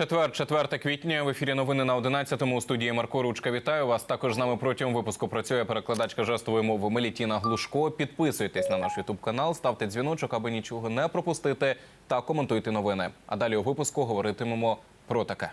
Четвер, 4 квітня в ефірі новини на 11-му у студії Марко Ручка. Вітаю вас. Також з нами протягом випуску працює перекладачка жестової мови Мелітіна Глушко. Підписуйтесь на наш ютуб канал, ставте дзвіночок, аби нічого не пропустити, та коментуйте новини. А далі у випуску говоритимемо про таке.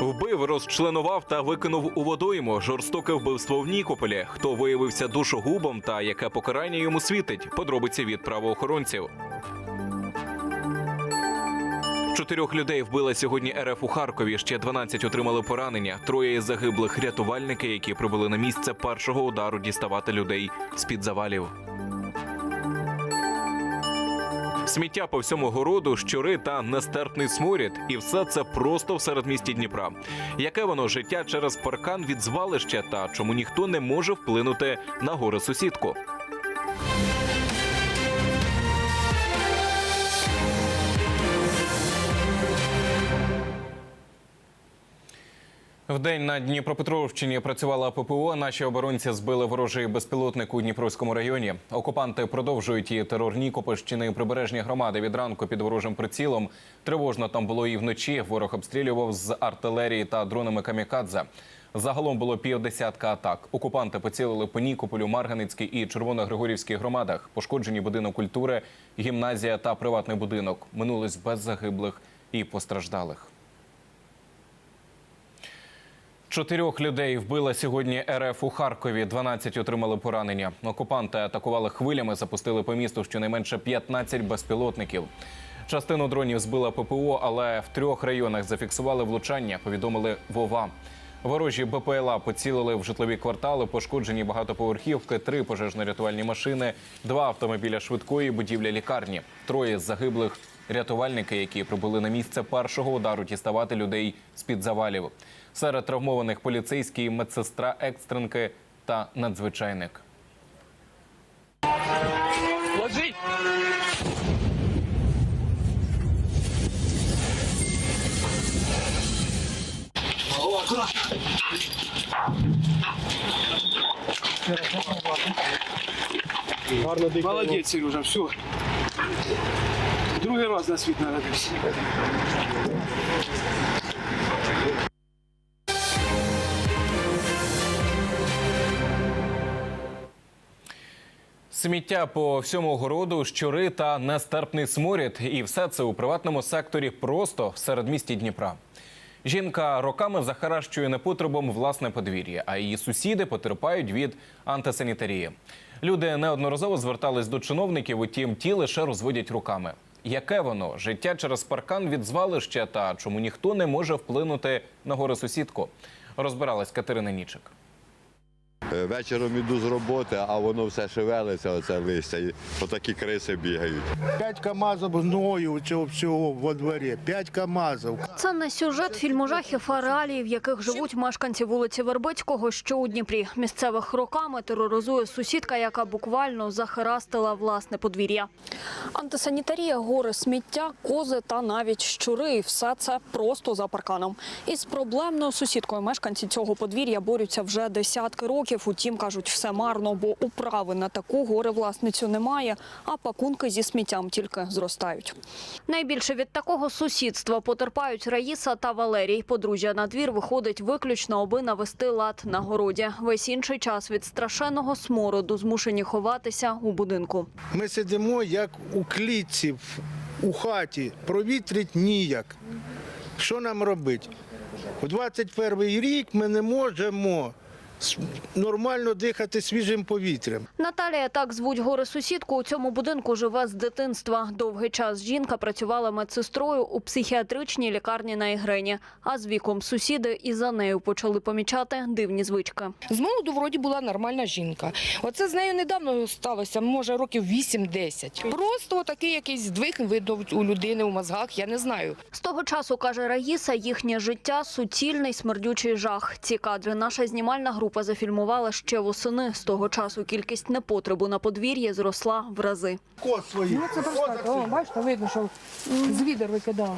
Вбив, розчленував та викинув у водойму жорстоке вбивство в Нікополі. Хто виявився душогубом та яке покарання йому світить? Подробиці від правоохоронців. Чотирьох людей вбила сьогодні РФ у Харкові. Ще 12 отримали поранення. Троє із загиблих рятувальники, які прибули на місце першого удару діставати людей з під завалів. Сміття по всьому городу, щури та нестерпний сморід, і все це просто в середмісті Дніпра. Яке воно життя через паркан від звалища та чому ніхто не може вплинути на горе сусідку? Вдень на Дніпропетровщині працювала ППО. Наші оборонці збили ворожий безпілотник у Дніпровському районі. Окупанти продовжують і терор Нікопольщини і прибережні громади від ранку під ворожим прицілом. Тривожно там було і вночі. Ворог обстрілював з артилерії та дронами камікадзе. Загалом було півдесятка атак. Окупанти поцілили по Нікополю, Марганицькій і Червоногригорівській громадах. Пошкоджені будинок культури, гімназія та приватний будинок. Минулись без загиблих і постраждалих. Чотирьох людей вбила сьогодні РФ у Харкові. 12 отримали поранення. Окупанти атакували хвилями, запустили по місту щонайменше 15 безпілотників. Частину дронів збила ППО, але в трьох районах зафіксували влучання. Повідомили Вова. Ворожі БПЛА поцілили в житлові квартали, пошкоджені багатоповерхівки, три пожежно-рятувальні машини, два автомобіля швидкої, будівля лікарні. Троє з загиблих рятувальники, які прибули на місце першого удару діставати людей з під завалів. Серед травмованих поліцейський, медсестра, екстренки та надзвичайник. Ложить! Молодець, Сережа, все. Другий раз на світ народився. Сміття по всьому городу, щури та нестерпний сморід. І все це у приватному секторі просто в середмісті Дніпра. Жінка роками захаращує непотребом власне подвір'я, а її сусіди потерпають від антисанітарії. Люди неодноразово звертались до чиновників, утім ті лише розводять руками. Яке воно життя через паркан від звалища та чому ніхто не може вплинути на горе сусідку? Розбиралась Катерина Нічик. Е, Вечором іду з роботи, а воно все шевелиться, оце листя. І отакі криси бігають. П'ять КАМАЗів гною цього всього во дворі. П'ять КАМАЗів. Це не сюжет фільму жахів а реалії, в яких живуть мешканці вулиці Вербицького, що у Дніпрі. Місцевих роками тероризує сусідка, яка буквально захарастила власне подвір'я. Антисанітарія, гори сміття, кози та навіть щури. І Все це просто за парканом. Із проблемною сусідкою мешканці цього подвір'я борються вже десятки років. Утім, кажуть, все марно, бо управи на таку горе власницю немає, а пакунки зі сміттям тільки зростають. Найбільше від такого сусідства потерпають Раїса та Валерій. Подружжя на двір виходить виключно, аби навести лад на городі. Весь інший час від страшенного смороду змушені ховатися у будинку. Ми сидимо як у клітці, у хаті, провітрить ніяк. Що нам робити? У 21 рік ми не можемо нормально дихати свіжим повітрям. Наталія так звуть горе сусідку. У цьому будинку живе з дитинства. Довгий час жінка працювала медсестрою у психіатричній лікарні на Ігрені. А з віком сусіди і за нею почали помічати дивні звички. З молоду вроді була нормальна жінка. Оце з нею недавно сталося, може років 8-10. Просто такий якийсь здвиг видав у людини у мозгах, я не знаю. З того часу, каже Раїса, їхнє життя – суцільний смердючий жах. Ці кадри наша знімальна група зафільмувала ще восени. З того часу кількість непотребу на подвір'ї зросла в рази. Кот свої. Ну це просто, о, бачите, видно, що з відер викидала.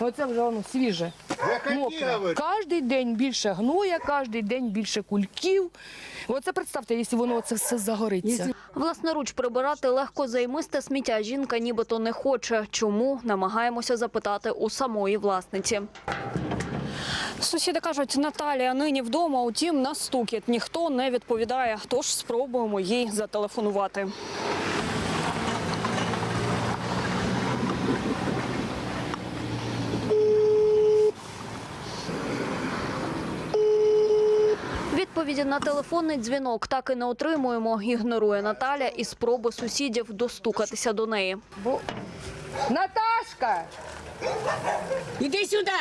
Оце вже воно свіже. Мокре. Кожен день більше гноя, кожен день більше кульків. Оце представте, якщо воно це все загориться. Власноруч прибирати легко займисте сміття жінка нібито не хоче. Чому намагаємося запитати у самої власниці. Сусіди кажуть, Наталія нині вдома, утім на стукіт ніхто не відповідає. Тож спробуємо їй зателефонувати. Відповіді на телефонний дзвінок так і не отримуємо. Ігнорує Наталя і спроби сусідів достукатися до неї. Наташка! Іди сюди.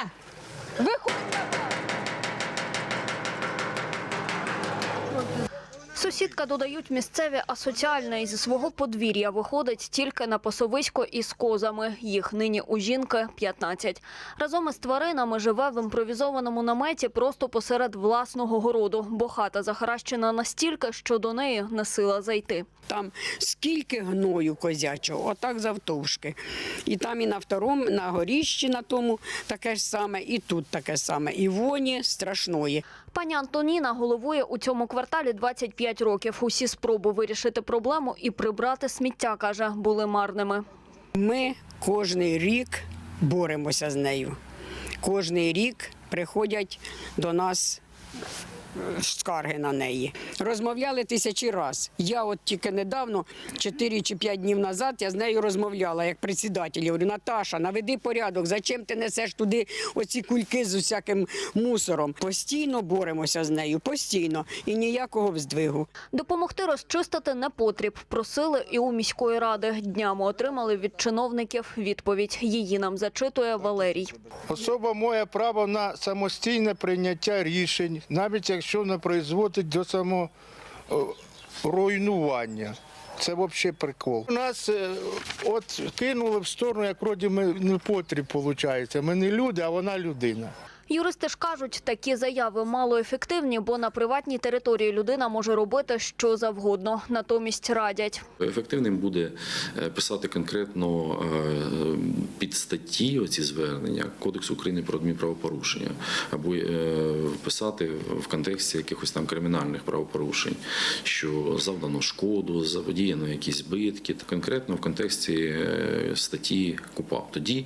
Виходь! Сусідка додають місцеві асоціальна і зі свого подвір'я виходить тільки на пасовисько із козами. Їх нині у жінки 15. Разом із тваринами живе в імпровізованому наметі просто посеред власного городу, бо хата захаращена настільки, що до неї не сила зайти. Там скільки гною козячого, отак завтовшки. І там і на второму, на горіщі на тому таке ж саме, і тут таке саме. І воні страшної. Пані Антоніна головує у цьому кварталі 25 років. Усі спроби вирішити проблему і прибрати сміття, каже, були марними. Ми кожний рік боремося з нею. Кожний рік приходять до нас скарги на неї. Розмовляли тисячі раз. Я от тільки недавно, 4 чи 5 днів назад, я з нею розмовляла як председатель. Я говорю, Наташа, наведи порядок, зачем ти несеш туди оці кульки з усяким мусором? Постійно боремося з нею, постійно і ніякого вздвигу. Допомогти розчистити не потріб. Просили і у міської ради. Днями отримали від чиновників відповідь. Її нам зачитує Валерій. Особа має право на самостійне прийняття рішень, навіть якщо не призводить до саморуйнування. Це взагалі прикол. У нас е, от кинули в сторону, як вроді ми не потріб, виходить. Ми не люди, а вона людина. Юристи ж кажуть, такі заяви малоефективні, бо на приватній території людина може робити що завгодно. Натомість радять. Ефективним буде е, писати конкретно е, під статті оці звернення Кодексу України про адмінправопорушення, або е, писати в контексті якихось там кримінальних правопорушень, що завдано шкоду, заподіяно якісь збитки, конкретно в контексті статті КУПАП. Тоді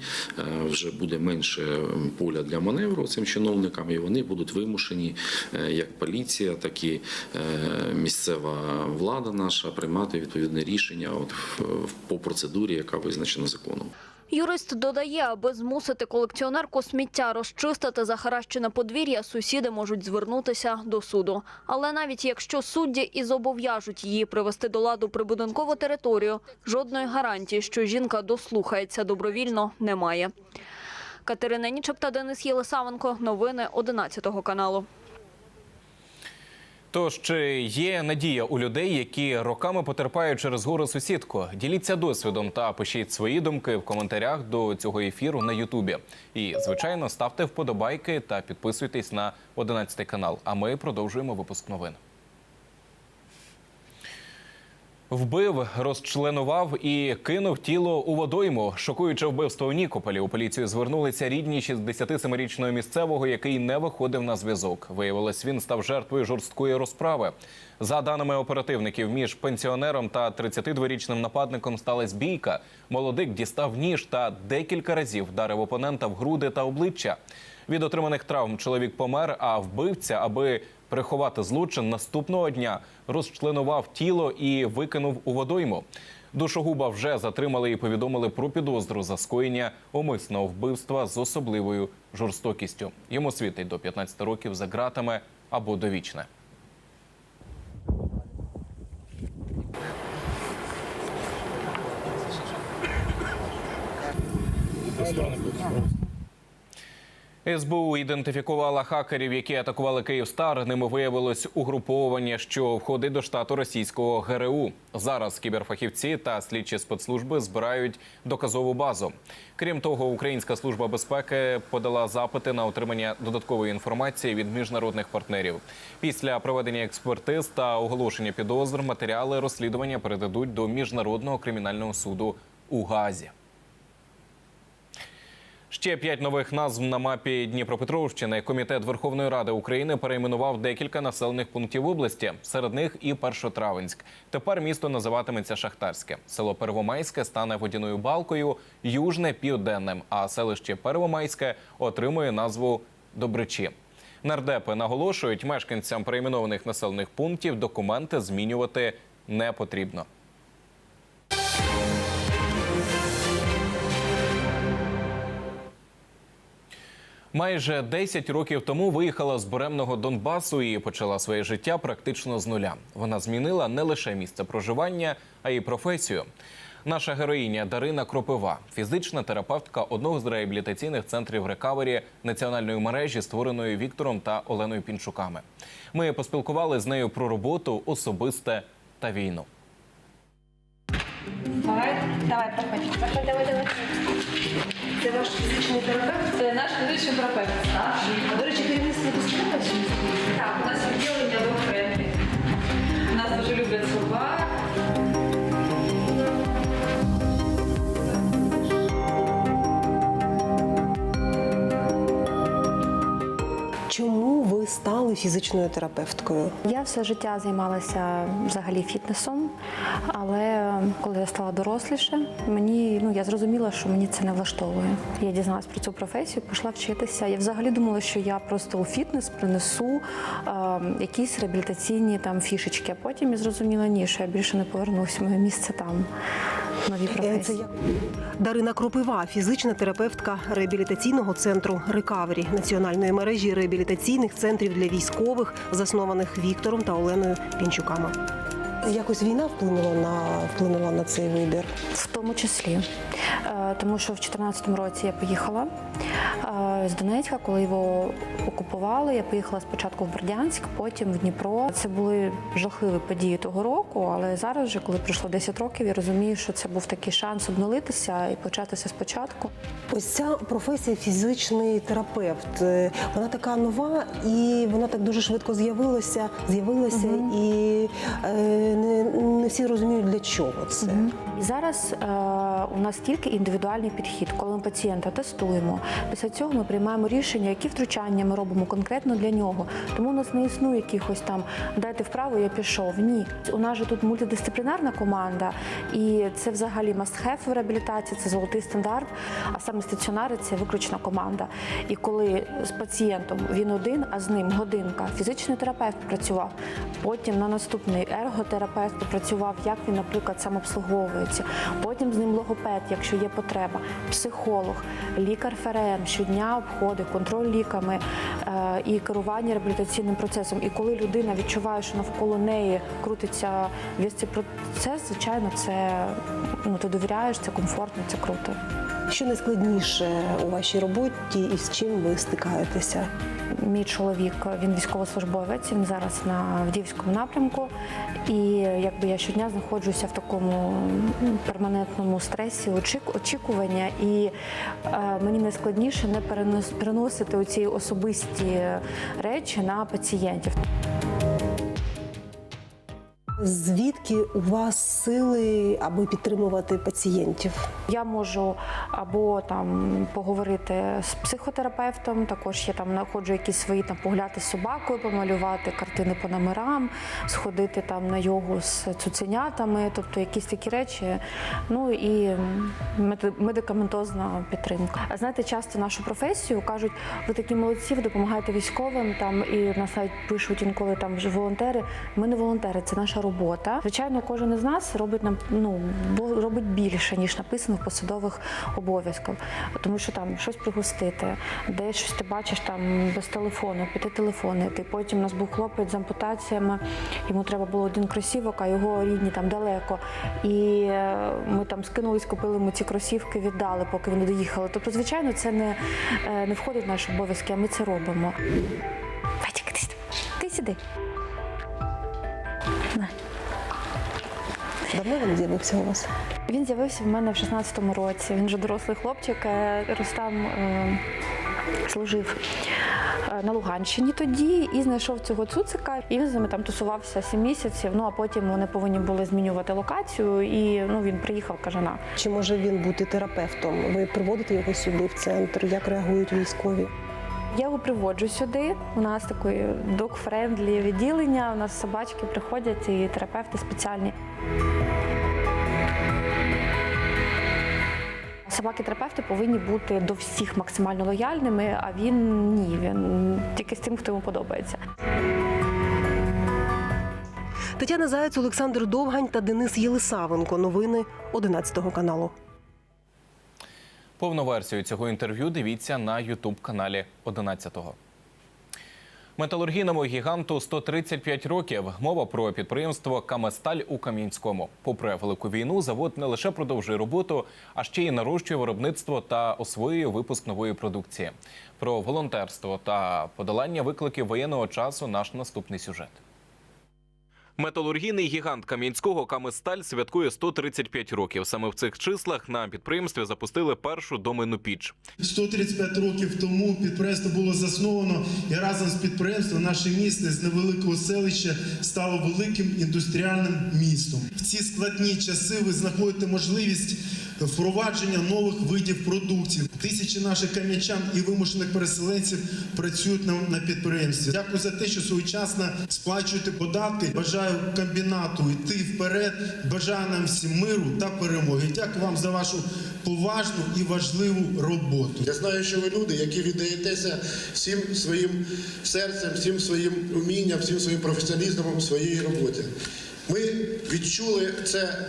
вже буде менше поля для маневру цим чиновникам, і вони будуть вимушені, е, як поліція, так і е, місцева влада наша приймати відповідне рішення от по процедурі, яка визначена законом. Юрист додає, аби змусити колекціонерку сміття розчистити захаращене подвір'я, сусіди можуть звернутися до суду. Але навіть якщо судді і зобов'яжуть її привести до ладу прибудинкову територію, жодної гарантії, що жінка дослухається добровільно, немає. Катерина Нічок та Денис Єлисавенко. Новини 11 каналу. Тож чи є надія у людей, які роками потерпають через гору сусідку? Діліться досвідом та пишіть свої думки в коментарях до цього ефіру на Ютубі. І звичайно ставте вподобайки та підписуйтесь на 11 канал. А ми продовжуємо випуск новин. Вбив, розчленував і кинув тіло у водойму. Шокуюче вбивство у Нікополі. У поліцію звернулися рідні 67-річного місцевого, який не виходив на зв'язок. Виявилось, він став жертвою жорсткої розправи. За даними оперативників, між пенсіонером та 32-річним нападником сталася бійка. Молодик дістав ніж та декілька разів вдарив опонента в груди та обличчя. Від отриманих травм чоловік помер, а вбивця, аби приховати злочин, наступного дня розчленував тіло і викинув у водойму. Душогуба вже затримали і повідомили про підозру за скоєння умисного вбивства з особливою жорстокістю. Йому світить до 15 років за ґратами або довічне. СБУ ідентифікувала хакерів, які атакували Київстар. Ними виявилось угруповання, що входить до штату російського ГРУ. Зараз кіберфахівці та слідчі спецслужби збирають доказову базу. Крім того, Українська служба безпеки подала запити на отримання додаткової інформації від міжнародних партнерів. Після проведення експертиз та оголошення підозр матеріали розслідування передадуть до міжнародного кримінального суду у Газі. Ще п'ять нових назв на мапі Дніпропетровщини. Комітет Верховної Ради України перейменував декілька населених пунктів області. Серед них і Першотравенськ. Тепер місто називатиметься Шахтарське. Село Первомайське стане водяною балкою, Южне південним. А селище Первомайське отримує назву Добричі. Нардепи наголошують, мешканцям перейменованих населених пунктів документи змінювати не потрібно. Майже 10 років тому виїхала з буремного Донбасу і почала своє життя практично з нуля. Вона змінила не лише місце проживання, а й професію. Наша героїня Дарина Кропива, фізична терапевтка одного з реабілітаційних центрів рекавері національної мережі, створеної Віктором та Оленою Пінчуками. Ми поспілкували з нею про роботу, особисте та війну. Давай, давай, проходь. Проходь, давай, давай. Це ваш фізичний терапевт? Це наш фізичний терапевт, А, До речі, керівництво чи не Так, у нас відділення до У Нас дуже люблять собак. Чому ви стали фізичною терапевткою? Я все життя займалася взагалі фітнесом, але коли я стала доросліше, мені ну я зрозуміла, що мені це не влаштовує. Я дізналась про цю професію, пішла вчитися. Я взагалі думала, що я просто у фітнес принесу е, якісь реабілітаційні там фішечки. А потім я зрозуміла, ні, що я більше не повернусь. Моє місце там. В Новій Е, професії. Дарина Кропива, фізична терапевтка реабілітаційного центру Рекавері національної мережі реабілітаційних центрів для військових, заснованих Віктором та Оленою Пінчуками. Якось війна вплинула на вплинула на цей вибір. В тому числі, Е, тому що в 2014 році я поїхала е, з Донецька, коли його окупували. Я поїхала спочатку в Бердянськ, потім в Дніпро. Це були жахливі події того року, але зараз, вже, коли пройшло 10 років, я розумію, що це був такий шанс обнулитися і початися спочатку. Ось ця професія фізичний терапевт. е, Вона така нова і вона так дуже швидко з'явилася, з'явилася, і е, не, не всі розуміють для чого це. І зараз е, у нас тільки індивідуальний підхід, коли ми пацієнта тестуємо. Після цього ми приймаємо рішення, які втручання ми робимо конкретно для нього. Тому у нас не існує якихось там дайте вправо, я пішов. Ні, у нас же тут мультидисциплінарна команда, і це взагалі must-have в реабілітації, це золотий стандарт. А саме стаціонари це виключна команда. І коли з пацієнтом він один, а з ним годинка, фізичний терапевт працював. Потім на наступний ерготерапевт працював, як він, наприклад, самообслуговується. Потім з ним логопед, якщо є потреба, психолог, лікар ФРМ, щодня обходи, контроль ліками е, і керування реабілітаційним процесом. І коли людина відчуває, що навколо неї крутиться весь цей процес, звичайно, це ну ти довіряєш, це комфортно, це круто. Що найскладніше у вашій роботі і з чим ви стикаєтеся? Мій чоловік він військовослужбовець. Він зараз на Авдіївському напрямку, і якби я щодня знаходжуся в такому перманентному стресі, очік- очікування, і е, мені найскладніше не перенос- переносити оці особисті речі на пацієнтів. Звідки у вас сили, аби підтримувати пацієнтів? Я можу або там поговорити з психотерапевтом, також я там знаходжу якісь свої там погуляти з собакою, помалювати картини по номерам, сходити там на йогу з цуценятами, тобто якісь такі речі. Ну і меди- медикаментозна підтримка. А знаєте, часто нашу професію кажуть, ви такі молодці, ви допомагаєте військовим там і нас навіть пишуть інколи там вже волонтери. Ми не волонтери, це наша робота. Звичайно, кожен із нас робить нам ну робить більше ніж написано в посадових обов'язках, тому що там щось пригостити, де щось ти бачиш там без телефону, піти телефонити. Потім у нас був хлопець з ампутаціями, йому треба було один кросівок, а його рідні там далеко. І е, ми там скинулись, купили йому ці кросівки, віддали, поки вони доїхали. Тобто, звичайно, це не, е, не входить в наші обов'язки, а ми це робимо. Вадик, ти, сюди. Давно він з'явився у вас? Він з'явився в мене в 16-му році. Він вже дорослий хлопчик. е, Рустам е, служив е, на Луганщині тоді і знайшов цього цуцика. І він з ними там тусувався 7 місяців. Ну а потім вони повинні були змінювати локацію. І ну він приїхав, каже на. Чи може він бути терапевтом? Ви приводите його сюди в центр? Як реагують військові? Я його приводжу сюди. У нас таке док-френдлі відділення. У нас собачки приходять і терапевти спеціальні. Собаки-терапевти повинні бути до всіх максимально лояльними, а він ні. Він тільки з тим, хто йому подобається. Тетяна Заєць, Олександр Довгань та Денис Єлисавенко. Новини 11 каналу. Повну версію цього інтерв'ю дивіться на Ютуб каналі 11-го. Металургійному гіганту 135 років. Мова про підприємство Каместаль у Кам'янському. Попри велику війну, завод не лише продовжує роботу, а ще й нарощує виробництво та освоює випуск нової продукції. Про волонтерство та подолання викликів воєнного часу наш наступний сюжет. Металургійний гігант Кам'янського Каместаль святкує 135 років. Саме в цих числах на підприємстві запустили першу домену піч. 135 років тому підприємство було засновано, і разом з підприємством наше місто з невеликого селища стало великим індустріальним містом. В ці складні часи ви знаходите можливість впровадження нових видів продукції. Тисячі наших кам'ячан і вимушених переселенців працюють на, на підприємстві. Дякую за те, що своєчасно сплачуєте податки. Бажаю комбінату йти вперед. Бажаю нам всім миру та перемоги. Дякую вам за вашу поважну і важливу роботу. Я знаю, що ви люди, які віддаєтеся всім своїм серцем, всім своїм умінням, всім своїм професіоналізмом у своїй роботі. Ми відчули це.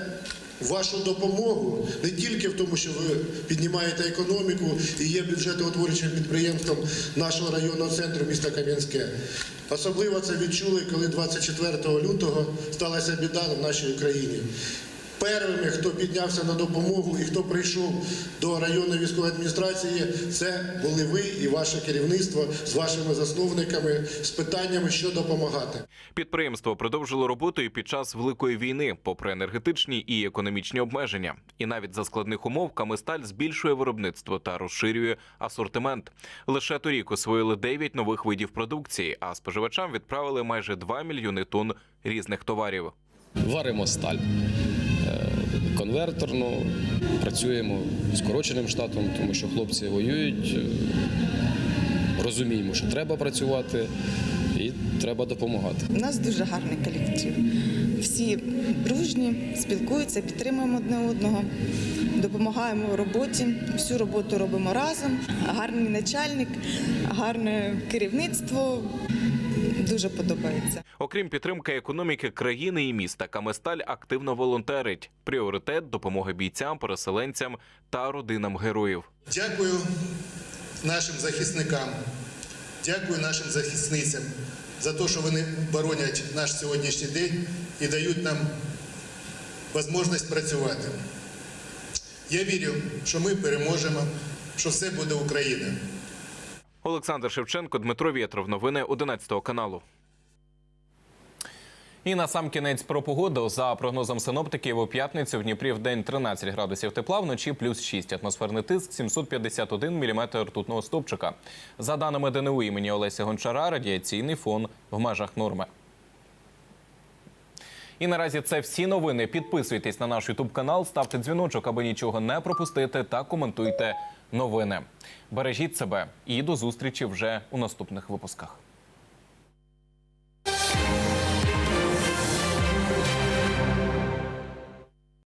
Вашу допомогу не тільки в тому, що ви піднімаєте економіку і є бюджетоутворюючим підприємством нашого районного центру міста Кам'янське. Особливо це відчули, коли 24 лютого сталася біда в нашій країні. Первими, хто піднявся на допомогу і хто прийшов до районної військової адміністрації, це були ви і ваше керівництво з вашими засновниками з питаннями, що допомагати. Підприємство продовжило роботу і під час великої війни, попри енергетичні і економічні обмеження. І навіть за складних умов Каместаль збільшує виробництво та розширює асортимент. Лише торік освоїли 9 нових видів продукції, а споживачам відправили майже 2 мільйони тонн різних товарів. Варимо сталь конверторну, працюємо скороченим штатом, тому що хлопці воюють. е, Розуміємо, що треба працювати і треба допомагати. У нас дуже гарний колектив. Всі дружні, спілкуються, підтримуємо одне одного, допомагаємо у роботі. Всю роботу робимо разом. Гарний начальник, гарне керівництво. Дуже подобається. Окрім підтримки економіки країни і міста, Каместаль активно волонтерить. Пріоритет допомоги бійцям, переселенцям та родинам героїв. Дякую нашим захисникам, дякую нашим захисницям за те, що вони боронять наш сьогоднішній день і дають нам можливість працювати. Я вірю, що ми переможемо, що все буде Україна. Олександр Шевченко, Дмитро Вєтров. Новини 11 каналу. І на сам кінець про погоду. За прогнозом синоптиків, у п'ятницю в Дніпрі в день 13 градусів тепла, вночі плюс 6. Атмосферний тиск 751 міліметр ртутного стовпчика. За даними ДНУ імені Олеся Гончара, радіаційний фон в межах норми. І наразі це всі новини. Підписуйтесь на наш Ютуб канал, ставте дзвіночок, аби нічого не пропустити, та коментуйте новини. Бережіть себе і до зустрічі вже у наступних випусках.